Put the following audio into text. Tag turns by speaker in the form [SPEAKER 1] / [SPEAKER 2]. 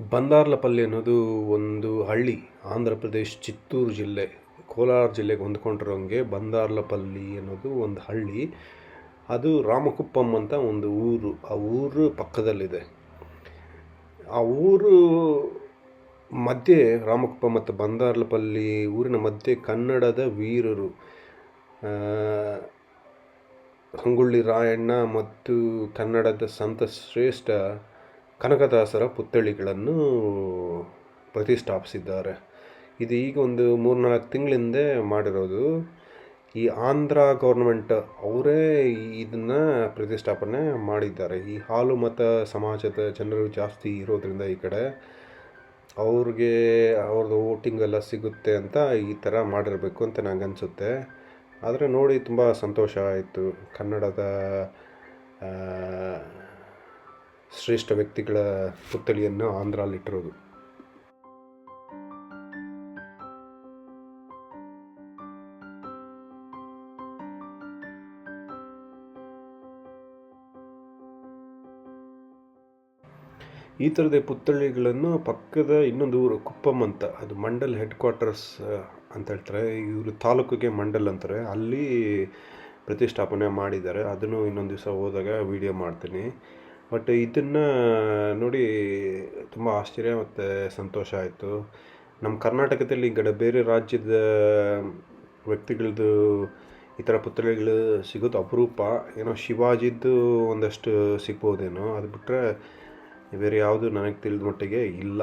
[SPEAKER 1] ಬಂದಾರ್ಲಪಲ್ಲಿ ಅನ್ನೋದು ಒಂದು ಹಳ್ಳಿ, ಆಂಧ್ರ ಪ್ರದೇಶ್, ಚಿತ್ತೂರು ಜಿಲ್ಲೆ, ಕೋಲಾರ ಜಿಲ್ಲೆಗೆ ಹೊಂದ್ಕೊಂಡಿರೋಂಗೆ ಬಂದಾರ್ಲಪಲ್ಲಿ ಅನ್ನೋದು ಒಂದು ಹಳ್ಳಿ. ಅದು ರಾಮಕುಪ್ಪಂ ಅಂತ ಒಂದು ಊರು. ಆ ಊರು ಪಕ್ಕದಲ್ಲಿದೆ. ಆ ಊರು ಮಧ್ಯೆ, ರಾಮಕುಪ್ಪ ಮತ್ತು ಬಂದಾರ್ಲಪಲ್ಲಿ ಊರಿನ ಮಧ್ಯೆ ಕನ್ನಡದ ವೀರರು ಸಂಗೊಳ್ಳಿ ರಾಯಣ್ಣ ಮತ್ತು ಕನ್ನಡದ ಸಂತ ಶ್ರೇಷ್ಠ ಕನಕದಾಸರ ಪುತ್ಥಳಿಗಳನ್ನು ಪ್ರತಿಷ್ಠಾಪಿಸಿದ್ದಾರೆ. ಇದು ಈಗ ಒಂದು ಮೂರ್ನಾಲ್ಕು ತಿಂಗಳಿಂದ ಮಾಡಿರೋದು. ಈ ಆಂಧ್ರ ಗೌರ್ಮೆಂಟ್ ಅವರೇ ಇದನ್ನು ಪ್ರತಿಷ್ಠಾಪನೆ ಮಾಡಿದ್ದಾರೆ. ಈ ಹಾಲು ಮತ ಸಮಾಜದ ಜನರು ಜಾಸ್ತಿ ಇರೋದ್ರಿಂದ ಈ ಕಡೆ ಅವ್ರಿಗೆ ಅವ್ರದ್ದು ವೋಟಿಂಗ್ ಎಲ್ಲ ಸಿಗುತ್ತೆ ಅಂತ ಈ ಥರ ಮಾಡಿರಬೇಕು ಅಂತ ನನಗನ್ಸುತ್ತೆ ಆದರೆ ನೋಡಿ ತುಂಬ ಸಂತೋಷ ಆಯಿತು. ಕನ್ನಡದ ಶ್ರೇಷ್ಠ ವ್ಯಕ್ತಿಗಳ ಪುತ್ಥಳಿಯನ್ನು ಆಂಧ್ರಲ್ಲಿಟ್ಟಿರೋದು ಈ ಥರದ ಪುತ್ಥಳಿಗಳನ್ನು ಪಕ್ಕದ ಇನ್ನೊಂದು ಊರು ಕುಪ್ಪಂ ಅಂತ, ಅದು ಮಂಡಲ್ ಹೆಡ್ ಕ್ವಾರ್ಟರ್ಸ್ ಅಂತ ಹೇಳ್ತಾರೆ. ಇವರು ತಾಲೂಕಿಗೆ ಮಂಡಲ್ ಅಂತಾರೆ. ಅಲ್ಲಿ ಪ್ರತಿಷ್ಠಾಪನೆ ಮಾಡಿದ್ದಾರೆ. ಅದನ್ನು ಇನ್ನೊಂದು ದಿವಸ ಹೋದಾಗ ವಿಡಿಯೋ ಮಾಡ್ತೀನಿ. ಬಟ್ ಇದನ್ನು ನೋಡಿ ತುಂಬ ಆಶ್ಚರ್ಯ ಮತ್ತು ಸಂತೋಷ ಆಯಿತು. ನಮ್ಮ ಕರ್ನಾಟಕದಲ್ಲಿ ಈ ಬೇರೆ ರಾಜ್ಯದ ವ್ಯಕ್ತಿಗಳದ್ದು ಈ ಥರ ಪುತ್ಥಳಿಗಳು ಸಿಗೋದು ಅಪರೂಪ. ಏನೋ ಶಿವಾಜಿದ್ದು ಒಂದಷ್ಟು ಸಿಗ್ಬೋದೇನೋ. ಅದು ಬಿಟ್ಟರೆ ಬೇರೆ ಯಾವುದು ನನಗೆ ತಿಳಿದ ಮಟ್ಟಿಗೆ ಇಲ್ಲ.